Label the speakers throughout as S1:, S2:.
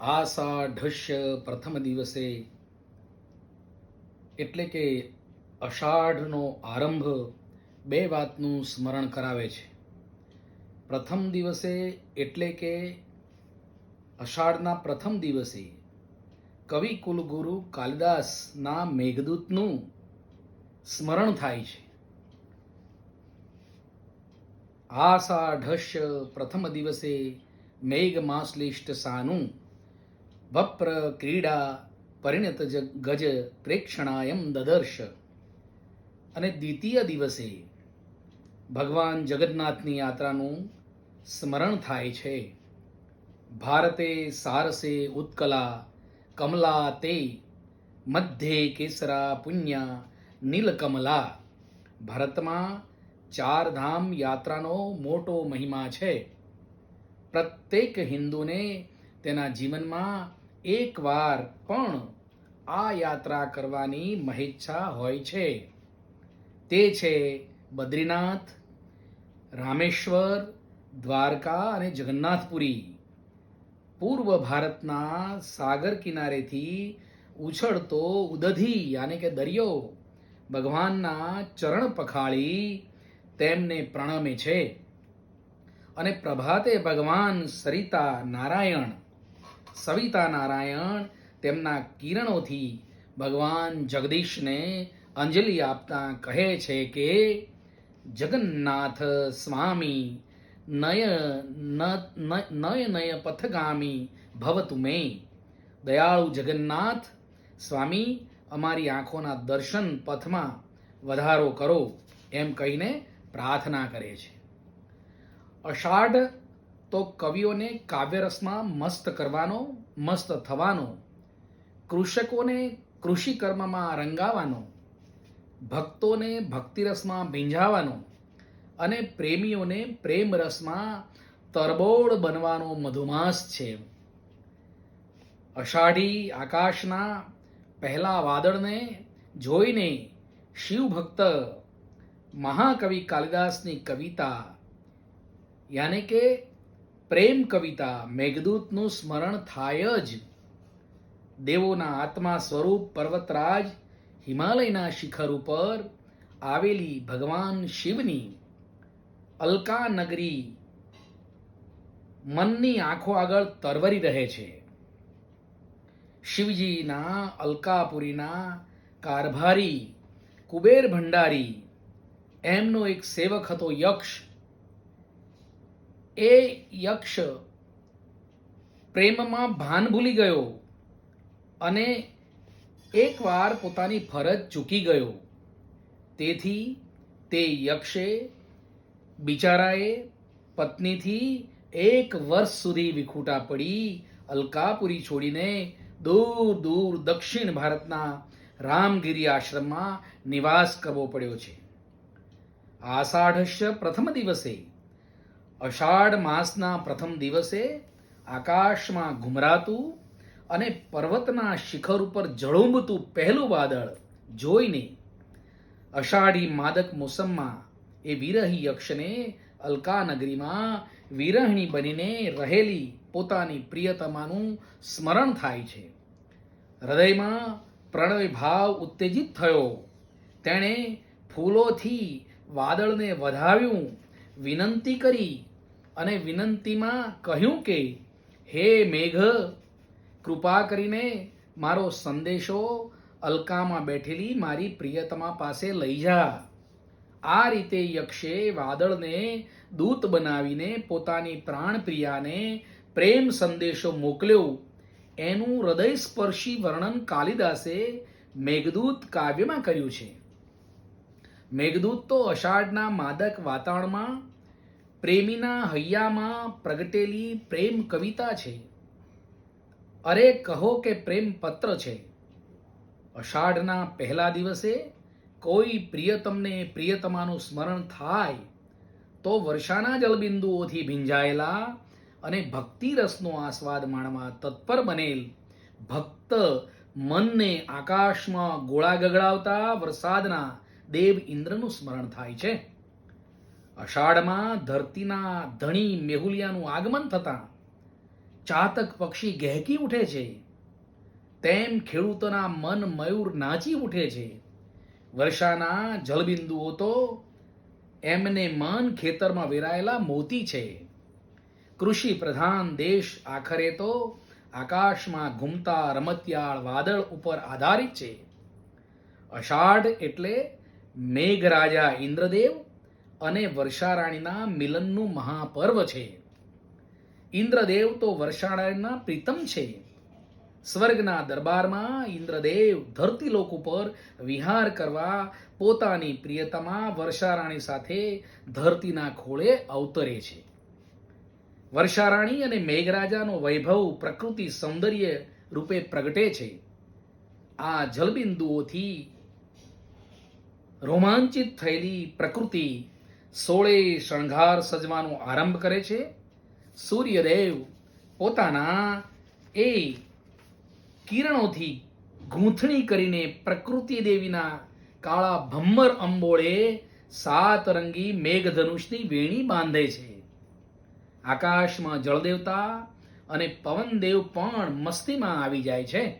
S1: આષાઢસ્ય પ્રથમ દિવસે. એટલે કે અષાઢનો આરંભ બે વાતનું સ્મરણ કરાવે છે. પ્રથમ દિવસે એટલે કે અષાઢના પ્રથમ દિવસે કવિ કુલગુરુ કાલિદાસના મેઘદૂતનું સ્મરણ થાય છે. આષાઢસ્ય પ્રથમ દિવસે મેઘ માસલિષ્ટ સાનું વપ્ર ક્રીડા પરિણત ગજ પ્રેક્ષણાયમ દદર્શ અને દ્વિતીય દિવસે ભગવાન જગન્નાથની યાત્રાનું સ્મરણ થાય છે. ભારતે સારસે ઉત્કલા, કમલા તે, મધ્યે કેસરા પુણ્યા નીલકમલા ભારતમાં ચાર ધામ યાત્રાનો મોટો મહિમા છે. પ્રત્યેક હિન્દુને તેના જીવનમાં એકવાર પણ આ યાત્રા કરવાની મહેચ્છા હોય છે. તે છે બદ્રીનાથ, રામેશ્વર, દ્વારકા અને જગન્નાથપુરી. પૂર્વ ભારતના સાગર કિનારેથી ઉછળતો ઉદધી યાને કે દરિયો ભગવાનના ચરણ પખાળી તેમને પ્રણમે છે અને પ્રભાતે ભગવાન સરિતા નારાયણ સવિતા નારાયણ તેમના કિરણોથી ભગવાન જગદીશને અંજલિ આપતા કહે છે કે, જગન્નાથ સ્વામી, નય નય નય પથગામી ભવતુ મે. દયાળુ જગન્નાથ, સ્વામી, અમારી આંખોના દર્શન પથમાં વધારો કરો, એમ કહીને પ્રાર્થના કરે છે. અષાઢ તો કવિઓને કાવ્યરસમાં મસ્ત કરવાનો, મસ્ત થવાનો, કૃષકોને કૃષિ કર્મમાં રંગાવાનો, ભક્તોને ભક્તિરસમાં ભીંજાવાનો અને પ્રેમીઓને પ્રેમ રસમાં તરબોળ બનવાનો મધુમાસ છે. અષાઢી આકાશના પહેલા વાદળને જોઈને શિવભક્ત મહાકવિ કાલિદાસની કવિતા, યાને કે પ્રેમ કવિતા મેઘદૂતનું સ્મરણ થાય જ. દેવોના આત્મા સ્વરૂપ પર્વતરાજ હિમાલયના શિખર ઉપર આવેલી ભગવાન શિવની અલકા નગરી મનની આંખો આગળ તરવરી રહે છે. શિવજીના અલકાપુરીના કારભારી, કુબેર ભંડારી, એમનો એક સેવક હતો યક્ષ એ યક્ષ પ્રેમમાં ભાન ભૂલી ગયો અને એકવાર પોતાની ફરજ ચૂકી ગયો. તેથી તે યક્ષે બિચારાએ પત્નીથી એક વર્ષ સુધી વિખૂટા પડી અલકાપુરી છોડીને દૂર દૂર દક્ષિણ ભારતના રામગીરી આશ્રમમાં નિવાસ કરવો પડ્યો છે. આષાઢસ્ય પ્રથમ દિવસે અષાઢ માસના પ્રથમ દિવસે આકાશમાં ઘુમરાતું અને પર્વતના શિખર ઉપર જળુંબતું પહેલું વાદળ જોઈને અષાઢી માદક મોસમમાં એ વિરહી યક્ષને અલકા વિરહણી બનીને રહેલી પોતાની પ્રિયતમાનું સ્મરણ થાય છે. હૃદયમાં પ્રણય ભાવ ઉત્તેજિત થયો. તેણે ફૂલોથી વાદળને વધાવ્યું, વિનંતી કરી અને વિનંતીમાં કહ્યું કે, હે મેઘ, કૃપા કરીને મારો સંદેશો અલકામાં બેઠેલી મારી પ્રિયતમા પાસે લઈ જા. આ રીતે યક્ષે વાદળને દૂત બનાવીને પોતાની પ્રાણપ્રિયાને પ્રેમ સંદેશો મોકલ્યો. એનું હૃદયસ્પર્શી વર્ણન કાલિદાસે મેઘદૂત કાવ્યમાં કર્યું છે. મેઘદૂત તો અષાઢના માદક વાતાવરણમાં પ્રેમીના હૈયામાં પ્રગટેલી પ્રેમ કવિતા છે. અરે કહો કે પ્રેમ પત્ર છે. અષાઢના પહેલા દિવસે કોઈ પ્રિયતમને પ્રિયતમાનું સ્મરણ થાય તો વર્ષાના જલબિંદુઓથી ભીંજાયેલા અને ભક્તિ રસનો આસ્વાદ માણવા તત્પર બનેલ ભક્ત મનને આકાશમાં ગોળા ગગડાવતા વરસાદના દેવ ઇન્દ્રનું સ્મરણ થાય છે. અષાઢમાં ધરતીના ધણી મેહુલિયાનું આગમન થતાં ચાતક પક્ષી ગહેકી ઉઠે છે. તેમ ખેડૂતોના મન મયુર નાચી ઉઠે છે. વર્ષાના જલબિંદુઓ તો એમને મન ખેતરમાં વેરાયેલા મોતી છે. કૃષિ પ્રધાન દેશ આખરે તો આકાશમાં ઘૂમતા રમતિયાળ વાદળ ઉપર આધારિત છે. અષાઢ એટલે મેઘરાજા ઇન્દ્રદેવ અને વર્ષારાણીના મિલનનું મહાપર્વ છે. ઇન્દ્રદેવ તો વર્ષારાણીના પ્રીતમ છે. સ્વર્ગના દરબારમાં ઇન્દ્રદેવ ધરતી લોક ઉપર વિહાર કરવા પોતાની પ્રિયતમા વર્ષારાણી સાથે ધરતીના ખોળે અવતરે છે. વર્ષારાણી અને મેઘરાજાનો વૈભવ પ્રકૃતિ સૌંદર્ય રૂપે પ્રગટે છે. આ જલબિંદુઓથી રોમાંચિત થયેલી પ્રકૃતિ સોળે શણગાર સજવાનો આરંભ કરે છે. સૂર્યદેવ પોતાના એ કિરણોથી ગૂંથણી કરીને પ્રકૃતિ દેવીના કાળા ભમ્મર અંબોળે સાત રંગી મેઘધનુષની વેણી બાંધે છે. આકાશમાં જળદેવતા અને પવનદેવ પણ મસ્તીમાં આવી જાય છે.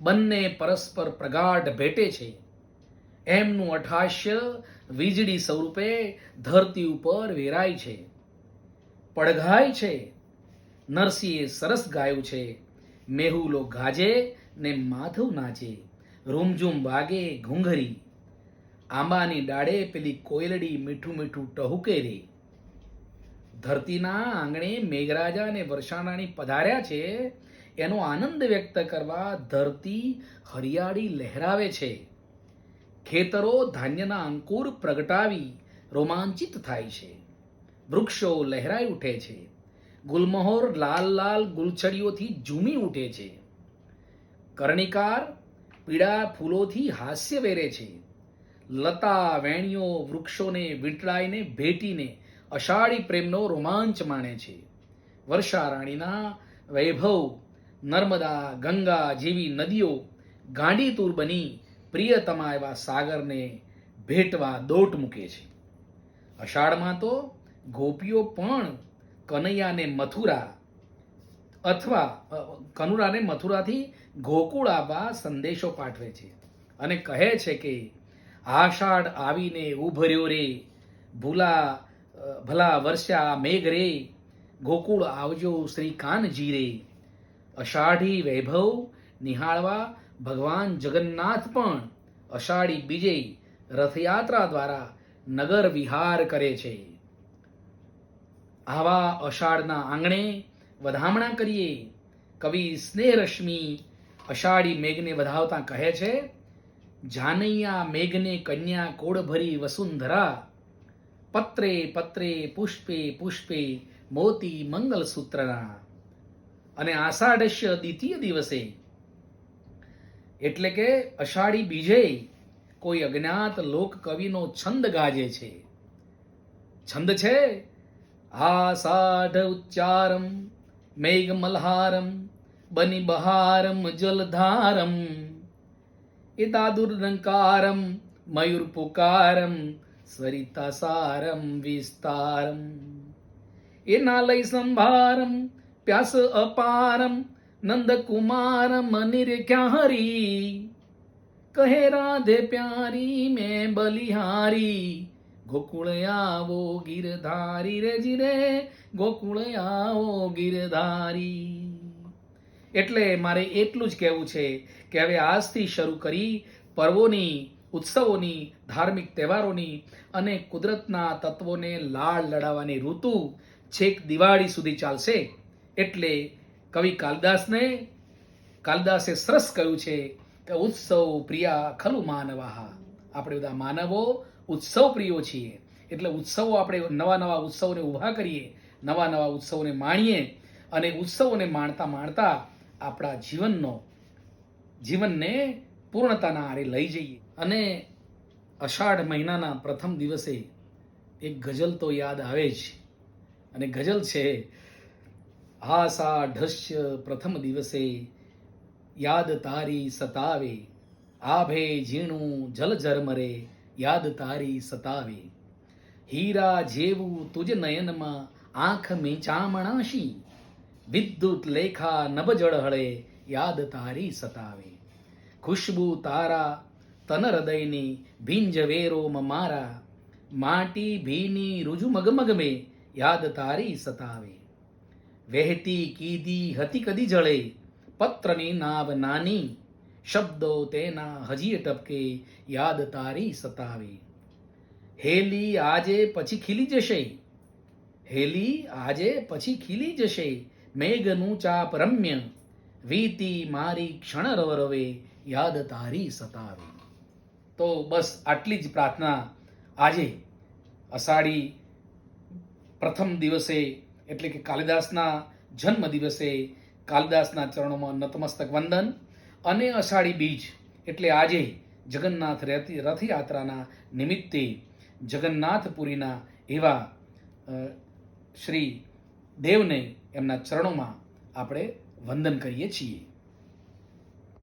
S1: બંને પરસ્પર પ્રગાઢ ભેટે છે. એમનું અઠાશ્ય વીજળી સ્વરૂપે ધરતી ઉપર વેરાય છે, પડઘાય છે, નરસિંહે સરસ ગાયું છે, મેહુલો ગાજે ને માધવ નાચે, રૂમઝૂમ વાગે ઘૂંઘરી, આંબાની ડાળે પેલી કોયલડી મીઠું મીઠું ટહુકે રે. ધરતીના આંગણે મેઘરાજા અને વર્ષાણાની પધાર્યા છે, એનો આનંદ વ્યક્ત કરવા ધરતી હરિયાળી લહેરાવે છે. ખેતરો ધાન્યના અંકુર પ્રગટાવી રોમાંચિત થાય છે. વૃક્ષો લહેરાઈ ઉઠે છે. ગુલમહોર લાલ લાલ ગુલછડીઓથી ઝૂમી ઉઠે છે. કર્ણિકાર પીળા ફૂલોથી હાસ્ય વેરે છે. લતા વેણીઓ વૃક્ષોને વીંટળાઈને ભેટીને અષાઢી પ્રેમનો રોમાંચ માણે છે. વર્ષા રાણીના વૈભવ, નર્મદા, ગંગા જેવી નદીઓ ગાંડીતુર બની પ્રિયતમા એવા સાગરને ભેટવા દોટ મૂકે છે. અષાઢમાં તો ગોપીઓ પણ કનૈયાને મથુરા અથવા કનુરાને મથુરાથી ગોકુળ આવવા સંદેશો પાઠવે છે અને કહે છે કે, આષાઢ આવીને ઉભર્યો રે, ભૂલા ભલા વર્ષા મેઘ રે, ગોકુળ આવજો શ્રી કાનજી રે. અષાઢી વૈભવ નિહાળવા ભગવાન જગન્નાથ પણ અષાઢી બીજે રથયાત્રા દ્વારા નગર વિહાર કરે છે. આવા અષાઢના આંગણે વધામણા કરીએ. કવિ સ્નેહરશ્મિ અષાઢી મેઘને વધાવતા કહે છે, જાનૈયા મેઘને કન્યા કોડ ભરી વસુંધરા, પત્રે પત્રે પુષ્પે પુષ્પે મોતી મંગલસૂત્રના. અને આષાઢસ્ય દ્વિતીય દિવસે એટલે કે અષાઢી બીજે કોઈ અજ્ઞાત લોક કવિનો છંદ ગાજે છે. છંદ છે? આષાઢ ઉચ્ચારમ મેઘ મલ્હારમ બની બહારમ જલધારમ ઇતાદુર્નકારમ મયુર પુકારમ સરિતા સારમ વિસ્તારમ એ નાલય સંભારમ, પ્યાસ અપારમ નંદકુમારમ મનિર હરી કહે રાધે પ્યારી મેં બલિહારી ગોકુળ આવો ગિરધારી રે જીરે ગોકુળ આવો ગિરધારી એટલે મારે એટલું જ કહેવું છે કે હવે આજથી શરૂ કરી પર્વોની, ઉત્સવોની, ધાર્મિક તહેવારોની અને કુદરતના તત્વોને લાળ લડાવવાની ઋતુ છેક દિવાળી સુધી ચાલશે એટલે કવિ કાલિદાસને, કાલિદાસે સરસ કહ્યું છે કે, ઉત્સવ પ્રિયા ખલુ માનવાહા. આપણે બધા માનવો ઉત્સવ પ્રિયો છીએ. એટલે ઉત્સવો આપણે નવા નવા ઉત્સવોને ઊભા કરીએ, નવા નવા ઉત્સવોને માણીએ અને ઉત્સવોને માણતા માણતા આપણા જીવનનો, જીવનને પૂર્ણતાના આરે લઈ જઈએ. અને અષાઢ મહિનાના પ્રથમ દિવસે એક ગઝલ તો યાદ આવે જ. અને ગઝલ છે આષાઢસ્ય પ્રથમ દિવસે યાદ તારી સતાવે આભે ઝીણું જલ ઝરમરે યાદ તારી સતાવે હીરા જેવું તુજ નયનમાં આંખ મીચામણાશી વિદ્યુત લેખા નભ જળ હળે યાદ તારી સતાવે ખુશ્બુ તારા તન હૃદયની ભીંજ વેરોમ મારા માટી ભીની રુજુ મગમગ મે યાદ તારી સતાવે વહેતી કીધી હતી કદી જળે. પત્રની નાવ નાની, શબ્દો તેના હજી ટપકે, યાદ તારી સતાવે. હેલી આજે પછી ખીલી જશે. હેલી આજે પછી ખીલી જશે. મેઘનું ચાપ રમ્ય. વીતી મારી ક્ષણ રવ રવે યાદ તારી સતાવે. તો બસ આટલી જ પ્રાર્થના. આજે અષાઢી પ્રથમ દિવસે એટલે કે કાલિદાસના જન્મ દિવસે કાલિદાસના ચરણોમાં નતમસ્તક વંદન અને અષાઢી બીજ એટલે આજે જગન્નાથ રથ રથયાત્રાના નિમિત્તે જગન્નાથપુરીના એવા શ્રી દેવને એમના ચરણોમાં આપણે વંદન કરીએ છીએ.